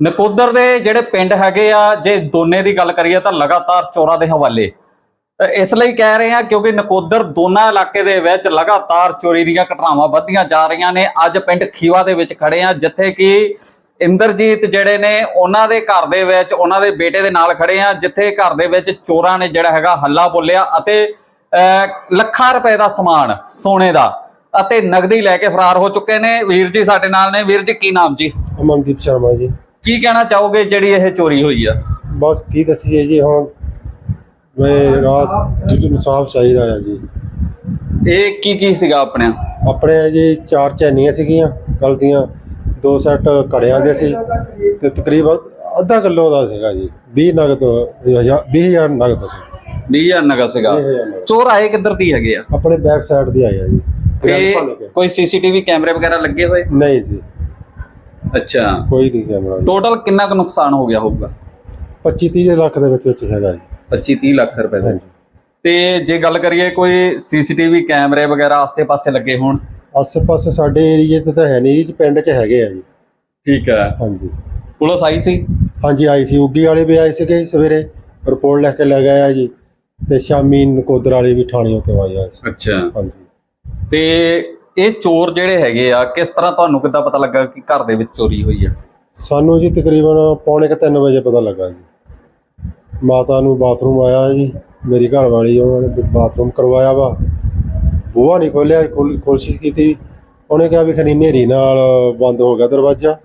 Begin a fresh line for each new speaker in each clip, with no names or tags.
ਨਕੋਦਰ ਦੇ ਜਿਹੜੇ ਪਿੰਡ ਹੈਗੇ ਆ ਜੇ ਦੋਨੇ ਦੀ ਗੱਲ ਕਰੀਏ ਤਾਂ ਲਗਾਤਾਰ ਚੋਰਾਂ ਦੇ ਹਵਾਲੇ। ਇਸ ਲਈ ਕਹਿ ਰਹੇ ਆ ਕਿਉਂਕਿ ਨਕੋਦਰ ਦੋਨਾਂ ਇਲਾਕੇ ਦੇ ਵਿੱਚ ਲਗਾਤਾਰ ਚੋਰੀ ਦੀਆਂ ਘਟਨਾਵਾਂ ਵੱਧਦੀਆਂ ਜਾ ਰਹੀਆਂ ਨੇ। ਅੱਜ ਪਿੰਡ ਖੀਵਾ ਦੇ ਵਿੱਚ ਖੜੇ ਆ ਜਿੱਥੇ ਕਿ ਇੰਦਰਜੀਤ ਜਿਹੜੇ ਨੇ ਉਹਨਾਂ ਦੇ ਘਰ ਦੇ ਵਿੱਚ ਉਹਨਾਂ ਦੇ ਬੇਟੇ ਦੇ ਨਾਲ ਖੜੇ ਆ ਜਿੱਥੇ ਘਰ ਦੇ ਵਿੱਚ ਚੋਰਾਂ ਨੇ ਜਿਹੜਾ ਹੈਗਾ ਹੱਲਾ ਬੋਲਿਆ ਅਤੇ ਅ, ਲੱਖਾਂ ਰੁਪਏ ਦਾ ਸਮਾਨ ਸੋਨੇ ਦਾ ਅਤੇ ਨਗਦੀ ਲੈ ਕੇ ਫਰਾਰ ਹੋ ਚੁੱਕੇ ਨੇ। ਵੀਰ ਜੀ ਸਾਡੇ ਨਾਲ ਨੇ। ਵੀਰ ਜੀ ਕੀ ਨਾਮ ਜੀ?
ਅਮਨਦੀਪ ਸ਼ਰਮਾ ਜੀ।
ਕੀ ਕਹਿਣਾ ਚਾਹੋਗੇ ਜਿਹੜੀ ਇਹ ਚੋਰੀ ਹੋਈ ਆ?
ਬਸ ਕੀ ਦੱਸੀਏ ਜੀ ਹੁਣ ਮੈਂ ਰਾਤ ਜਦੋਂ ਇਨਸਾਫ ਚਾਹੀਦਾ ਆ ਜੀ।
ਇਹ ਕੀ ਕੀ ਸੀਗਾ ਆਪਣੇ
ਆਪਣੇ ਜੀ ਚਾਰ ਚੈਨੀਆਂ ਸੀਗੀਆਂ ਕੱਲ ਦੀਆਂ। ਦੋ ਸੈੱਟ ਕੜਿਆਂ ਦੇ ਸੀ ਤੇ ਤਕਰੀਬਨ ਅੱਧਾ ਕਿਲੋ ਦਾ ਸੀਗਾ ਜੀ। 20 ਨਗਦ 20000 ਨਗਦ ਸੀ।
20000 ਨਗਾ ਸੀਗਾ।
20000 ਨਗਦ।
ਚੋਰ ਆਏ ਕਿੱਧਰ ਦੀ ਹੈਗੇ ਆ?
ਆਪਣੇ ਬੈਕ ਸਾਈਡ ਦੀ ਜੀ। ਭੰਨ
ਤੇ
ਕੇ।
ਕੋਈ ਸੀਸੀਟੀਵੀ ਕੈਮਰੇ ਵਗੈਰਾ ਲੱਗੇ ਹੋਏ?
ਨਹੀਂ ਜੀ।
ਅੱਛਾ।
ਕੋਈ ਨਹੀਂ ਕੈਮਰਾ।
ਟੋਟਲ ਕਿੰਨਾ ਕੁ ਨੁਕਸਾਨ ਹੋ ਗਿਆ ਹੋਊਗਾ?
25 30 ਲੱਖ ਦੇ ਵਿੱਚ ਵਿੱਚ ਹੈਗਾ ਜੀ।
25 30 ਲੱਖ ਰੁਪਏ ਦਾ।
ਹਾਂਜੀ।
ਤੇ ਜੇ ਗੱਲ ਕਰੀਏ ਕੋਈ ਸੀਸੀਟੀਵੀ ਕੈਮਰੇ ਵਗੈਰਾ ਆਸੇ-ਪਾਸੇ ਲੱਗੇ ਹੋਣ?
ਆਸੇ ਪਾਸੇ ਸਾਡੇ ਏਰੀਏ ਤੇ ਤਾਂ ਹੈ ਨਹੀਂ ਜੀ ਪਿੰਡ 'ਚ ਹੈਗੇ ਆ ਜੀ।
ਠੀਕ ਹੈ।
ਹਾਂਜੀ।
ਪੁਲਿਸ ਆਈ ਸੀ?
ਹਾਂਜੀ ਆਈ ਸੀ। ਉੱਗੀ ਵਾਲੇ ਵੀ ਆਏ ਸੀਗੇ ਸਵੇਰੇ। ਰਿਪੋਰਟ ਲੈ ਕੇ ਲੈ ਗਏ ਆ ਜੀ। ਤੇ ਸ਼ਾਮੀ ਨਕੋਦਰ ਵਾਲੇ ਵੀ ਥਾਣੇ ਉੱਤੇ ਆਏ ਆ।
ਅੱਛਾ।
ਹਾਂਜੀ।
ਤੇ ਇਹ ਚੋਰ ਜਿਹੜੇ ਹੈਗੇ ਆ, ਕਿਸ ਤਰ੍ਹਾਂ ਤੁਹਾਨੂੰ ਕਿੱਦਾਂ ਪਤਾ ਲੱਗਾ ਕਿ ਘਰ ਦੇ ਵਿੱਚ ਚੋਰੀ ਹੋਈ ਆ?
ਸਾਨੂੰ ਜੀ ਤਕਰੀਬਨ ਪੌਣੇ ਕੁ ਤਿੰਨ ਵਜੇ ਪਤਾ ਲੱਗਾ ਜੀ। ਮਾਤਾ ਨੂੰ ਬਾਥਰੂਮ ਆਇਆ ਜੀ, ਮੇਰੀ ਘਰ ਵਾਲੀ ਉਹਨਾਂ ਨੇ ਬਾਥਰੂਮ ਕਰਵਾਇਆ ਵਾ। ਬੂਹਾ ਨਹੀਂ ਖੋਲਿਆ ਖੋਲ- ਕੋਸ਼ਿਸ਼ ਕੀਤੀ। ਉਹਨੇ ਕਿਹਾ ਵੀ ਖਨੀ ਹਨੇਰੀ ਨਾਲ ਬੰਦ ਹੋ ਗਿਆ ਦਰਵਾਜ਼ਾ।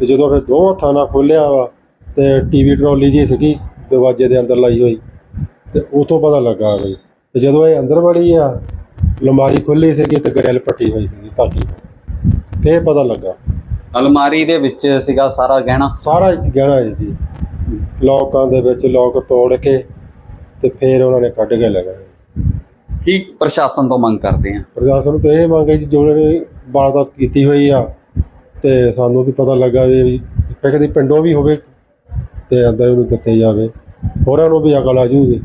ਤੇ ਜਦੋਂ ਫਿਰ ਦੋ ਹੱਥਾਂ ਨਾਲ ਖੋਲਿਆ ਵਾ ਤੇ ਟੀਵੀ ਟਰਾਲੀ ਜੀ ਸੀਗੀ, ਦਰਵਾਜ਼ੇ ਦੇ ਅੰਦਰ ਲਾਈ ਹੋਈ। ਤੇ ਉਤੋਂ ਪਤਾ ਲੱਗਾ ਬਈ ਤੇ ਜਦੋਂ ਇਹ ਅੰਦਰ ਵੜੀ ਆ ਲਮਾਰੀ ਖੁੱਲੀ ਸੀਗੀ ਤੇ ਗਰੈਲ ਪੱਟੀ ਹੋਈ ਸੀਗੀ ਧਾਗੀ। ਫੇਰ ਪਤਾ ਲੱਗਾ।
ਅਲਮਾਰੀ ਦੇ ਵਿੱਚ ਸੀਗਾ ਸਾਰਾ ਗਹਿਣਾ?
ਸਾਰਾ ਹੀ ਗਹਿਣਾ ਹੈ ਜੀ। ਲੋਕਾਂ ਦੇ ਵਿੱਚ ਲੋਕ ਤੋੜ ਕੇ ਤੇ ਫਿਰ ਉਹਨਾਂ ਨੇ ਕੱਢ ਕੇ ਲਗਾਏ
ਕੀ ਪ੍ਰਸ਼ਾਸਨ ਤੋਂ ਮੰਗ ਕਰਦੇ ਆ?
ਪ੍ਰਸ਼ਾਸਨ ਨੂੰ ਤਾਂ ਇਹ ਮੰਗ ਹੈ ਜੀ ਜੋ ਉਹਨਾਂ ਨੇ ਵਾਰਦਾਤ ਕੀਤੀ ਹੋਈ ਆ ਤੇ ਸਾਨੂੰ ਵੀ ਪਤਾ ਲੱਗਾ ਵੀ ਵੀ ਕਦੀ ਪਿੰਡੋਂ ਵੀ ਹੋਵੇ ਤੇ ਅੰਦਰ ਉਹਨੂੰ ਦਿੱਤੇ ਜਾਵੇ। ਹੋਰਾਂ ਨੂੰ ਵੀ ਅਕਲ ਆ ਜੂਗੀ।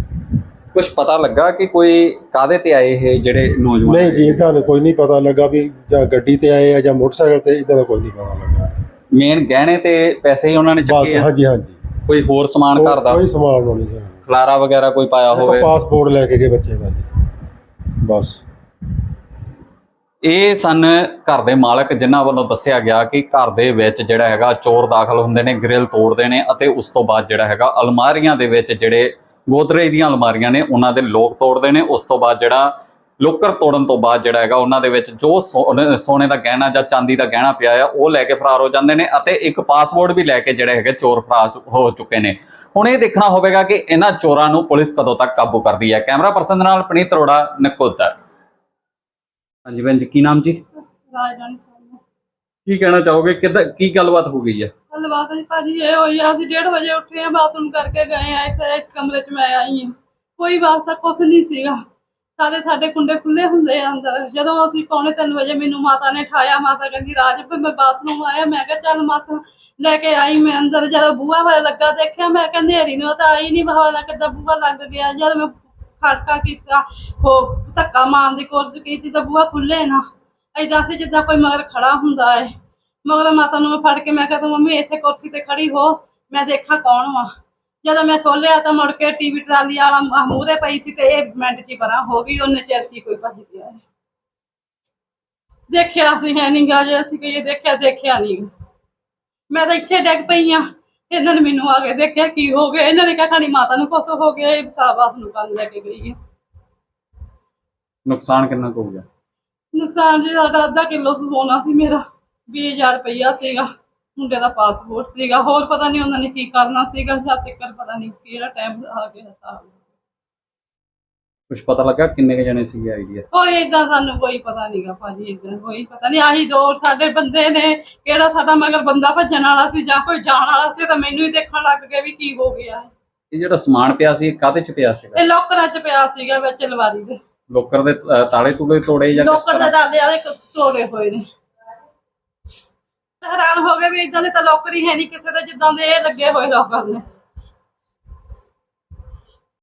ਕੁਝ ਪਤਾ ਲੱਗਾ ਕਿ ਕੋਈ ਕਾਦੇ ਤੇ ਆਏ ਇਹ ਜਿਹੜੇ ਨੌਜਵਾਨ
ਨਹੀਂ ਜੀ ਇਦਾਂ ਕੋਈ ਨਹੀਂ ਪਤਾ ਲੱਗਾ ਵੀ ਜਾਂ ਗੱਡੀ ਤੇ ਆਏ ਆ ਜਾਂ ਮੋਟਰਸਾਈਕਲ ਤੇ ਇਦਾਂ ਦਾ ਕੋਈ ਨਹੀਂ ਪਤਾ ਲੱਗਾ।
ਮੇਨ ਗਹਿਣੇ ਤੇ ਪੈਸੇ ਹੀ ਉਹਨਾਂ ਨੇ
ਬਸ
ਚੱਕੇ ਆ?
ਹਾਂਜੀ ਹਾਂਜੀ।
ਕੋਈ ਹੋਰ ਸਮਾਨ ਘਰ ਦਾ?
ਕੋਈ ਸਮਾਨ ਨਹੀਂ ਹੈ।
ਖਲਾਰਾ ਵਗੈਰਾ ਕੋਈ ਪਾਇਆ ਹੋਵੇ?
ਪਾਸਪੋਰਟ ਲੈ ਕੇ ਗਏ ਬੱਚੇ ਦਾ ਜੀ। ਬਸ।
ਇਹ ਸਨ ਘਰ ਦੇ ਮਾਲਕ ਜਿਨ੍ਹਾਂ ਵੱਲੋਂ ਦੱਸਿਆ ਗਿਆ ਕਿ ਘਰ ਦੇ ਵਿੱਚ ਜਿਹੜਾ ਹੈਗਾ ਚੋਰ ਦਾਖਲ ਹੁੰਦੇ ਨੇ ਗ੍ਰਿਲ ਤੋੜਦੇ ਨੇ ਅਤੇ ਉਸ ਤੋਂ ਬਾਅਦ ਜਿਹੜਾ ਹੈਗਾ ਅਲਮਾਰੀਆਂ ਦੇ ਵਿੱਚ ਜਿਹੜੇ ਗੋਦਰੇਜ ਦੀਆਂ ਅਲਮਾਰੀਆਂ ਨੇ, ਉਹਨਾਂ ਦੇ ਲੋਕ ਤੋੜਦੇ ਨੇ। ਉਸ ਤੋਂ ਬਾਅਦ ਜਿਹੜਾ ਲੋਕਰ ਤੋੜਨ ਤੋਂ ਬਾਅਦ ਜਿਹੜਾ ਹੈਗਾ ਉਹਨਾਂ ਦੇ ਵਿੱਚ ਜੋ ਸੋਨੇ ਸੋਨੇ ਦਾ ਗਹਿਣਾ ਜਾਂ ਚਾਂਦੀ ਦਾ ਗਹਿਣਾ ਪਿਆ ਆ, ਉਹ ਲੈ ਕੇ ਫਰਾਰ ਹੋ ਜਾਂਦੇ ਨੇ ਅਤੇ ਇੱਕ ਪਾਸਪੋਰਟ ਵੀ ਲੈ ਕੇ ਜਿਹੜੇ ਹੈਗੇ ਚੋਰ ਫਰਾਰ ਚੁ- ਹੋ ਚੁੱਕੇ ਨੇ। ਹੁਣ ਇਹ ਦੇਖਣਾ ਹੋਵੇਗਾ ਕਿ ਇਹਨਾਂ ਚੋਰਾਂ ਨੂੰ ਪੁਲਿਸ ਕਦੋਂ ਤੱਕ ਕਾਬੂ ਕਰਦੀ ਹੈ। ਕੈਮਰਾ ਪਰਸਨ ਦੇ ਨਾਲ ਪਨੀਤ ਅਰੋੜਾ, ਨਕੋਦਰ। ਹਾਂਜੀ ਭੈਣ ਜੀ ਕੀ ਨਾਮ ਜੀ?
ਰਾਜਧਾਨੀ ਸਾਹਿਬ
ਕੀ ਕਹਿਣਾ ਚਾਹੋਗੇ? ਕਿੱਦਾਂ ਕੀ ਗੱਲਬਾਤ ਹੋ ਗਈ ਹੈ
ਗੱਲਬਾਤ ਜੀ ਭਾਜੀ ਇਹ ਹੋਈ ਆ ਅਸੀਂ 1:30 ਵਜੇ ਉੱਠੇ ਆ ਬਾਥਰੂਮ ਕਰਕੇ ਗਏ ਆ ਇੱਥੇ ਇਸ ਕਮਰੇ 'ਚ ਮੈਂ ਆਈ ਹਾਂ। ਕੋਈ ਵਾਸਤਾ ਕੁਛ ਨਹੀਂ ਸੀਗਾ। ਸਾਰੇ ਸਾਡੇ ਕੁੰਡੇ ਖੁੱਲੇ ਹੁੰਦੇ ਆ ਅੰਦਰ। ਜਦੋਂ ਅਸੀਂ ਪੌਣੇ 3 ਵਜੇ ਮੈਨੂੰ ਮਾਤਾ ਨੇ ਠਾਇਆ ਮਾਤਾ ਕਹਿੰਦੀ ਰਾਜ ਵੀ ਮੈਂ ਬਾਥਰੂਮ ਆਇਆ। ਮੈਂ ਕਿਹਾ ਚੱਲ ਮਾਤਾ ਲੈ ਕੇ ਆਈ ਮੈਂ ਅੰਦਰ। ਜਦੋਂ ਬੂਹਾ ਹੋਇਆ ਲੱਗਾ ਦੇਖਿਆ ਮੈਂ ਕਿਹਾ ਨੇਰੀ ਨੂੰ ਤਾਂ ਆਈ ਨਹੀਂ ਬਹਾਨਾ ਕਿੱਦਾਂ ਬੂਹਾ ਲੱਗ ਗਿਆ? ਜਦ ਮੈਂ ਖੜਕਾ ਕੀਤਾ ਉਹ ਧੱਕਾ ਮਾਰਨ ਦੀ ਕੋਸ਼ਿਸ਼ ਕੀਤੀ ਤਾਂ ਬੂਹਾ ਖੁੱਲੇ ਨਾ। ਐਦਾਂ ਸੀ ਜਿੱਦਾਂ ਕੋਈ ਮਗਰ ਖੜਾ ਹੁੰਦਾ ਹੈ ਮਗਰ ਮਾਤਾ ਨੂੰ ਮੈਂ ਫੜ ਕੇ ਮੈਂ ਕਿਹਾ, ਤੂੰ ਮੰਮੀ ਇੱਥੇ ਕੁਰਸੀ ਤੇ ਖੜੀ ਹੋ, ਮੈਂ ਦੇਖਾਂ ਕੌਣ ਵਾ? ਜਦੋਂ ਮੈਂ ਖੋਲਿਆ ਤਾਂ ਮੁੜ ਕੇ ਟੀਵੀ ਟਰਾਲੀ ਵਾਲਾ ਮੂਹਰੇ ਪਈ ਸੀ ਤੇ ਇਹ ਮਿੰਟ ਚ ਪਰਾਂ ਹੋ ਗਈ, ਉਹਨੇ ਚਿਰ 'ਚ ਕੋਈ ਭੱਜ ਗਿਆ ਦੇਖਿਆ ਸੀ ਹੈ ਨਹੀਂ ਗਾ ਜੇ ਅਸੀਂ ਕਹੀਏ, ਦੇਖਿਆ ਦੇਖਿਆ ਨਹੀਂ ਮੈਂ ਤਾਂ ਇੱਥੇ ਡਿੱਗ ਪਈ ਆ। ਇਹਨਾਂ ਨੇ ਮੈਨੂੰ ਆ ਕੇ ਦੇਖਿਆ ਕੀ ਹੋ ਗਿਆ? ਇਹਨਾਂ ਨੇ ਕਿਹਾ ਖਾਣੀ ਮਾਤਾ ਨੂੰ ਕੁਛ ਹੋ ਗਿਆ ਇਹ ਸਾਬਾਸ ਨੂੰ ਕੰਨ ਲੈ ਕੇ ਗਈ ਹੈ
ਨੁਕਸਾਨ ਕਿੰਨਾ ਕੁ ਹੋ ਗਿਆ?
ਨੁਕਸਾਨ ਜੀ ਸਾਡਾ ਅੱਧਾ ਕਿਲੋ ਸੋਨਾ ਸੀ ਮੇਰਾ 20000 ਰੁਪਈਆ ਸੀਗਾ ਮੁੰਡੇ ਦਾ ਪਾਸਪੋਰਟ ਸੀਗਾ ਹੋਰ ਪਤਾ ਨਹੀਂ ਉਹਨਾਂ ਨੇ ਕੀ ਕਰਨਾ ਸੀਗਾ ਜਦ ਤੱਕ ਪਤਾ ਨਹੀਂ ਕਿਹੜਾ ਟਾਈਮ ਆ ਗਿਆ ਤਾਂ
ਕੁਝ ਪਤਾ ਲੱਗਾ ਕਿੰਨੇ ਕੁ ਜਣੇ ਸੀਗੇ ਆਈਡੀਆ
ਕੋਈ ਇਦਾਂ ਸਾਨੂੰ ਕੋਈ ਪਤਾ ਨਹੀਂਗਾ ਭਾਜੀ ਇਦਾਂ ਕੋਈ ਪਤਾ ਨਹੀਂ ਆਹੀ ਦੋ ਸਾਡੇ ਬੰਦੇ ਨੇ ਕਿਹੜਾ ਸਾਡਾ ਮਗਰ ਬੰਦਾ ਭੱਜਣ ਵਾਲਾ ਸੀ ਜਾਂ ਕੋਈ ਜਾਣ ਵਾਲਾ ਸੀ ਤਾਂ ਮੈਨੂੰ ਹੀ ਦੇਖਣ ਲੱਗ ਗਿਆ ਵੀ ਕੀ ਹੋ ਗਿਆ।
ਇਹ ਜਿਹੜਾ ਸਮਾਨ ਪਿਆ ਸੀ ਕਾਹਦੇ ਚ ਪਿਆ ਸੀਗਾ?
ਇਹ ਲੋਕਰਾਂ 'ਚ ਪਿਆ ਸੀਗਾ ਵਿੱਚ ਅਲਮਾਰੀ ਦੇ।
ਲੋਕਰ ਦੇ ਅ, ਤਾਲੇ ਤੂਲੇ ਤੋੜੇ ਜਾਂ ਕਿਸ
ਲੋਕਰ ਦੇ
ਤਰ੍ਹਾਂ?
ਦਾਦੇ ਵਾਲੇ ਤੋੜੇ ਹੋਏ ਨੇ। ਹੈਰਾਨ ਹੋ ਗਏ ਵੀ ਇਦਾਂ ਦੇ ਤਾਂ ਲੋਕਰ ਹੀ ਹੈ ਨਹੀਂ ਕਿਸੇ ਦੇ ਜਿੱਦਾਂ ਦੇ ਇਹ ਲੱਗੇ ਹੋਏ ਲੋਕਰ ਨੇ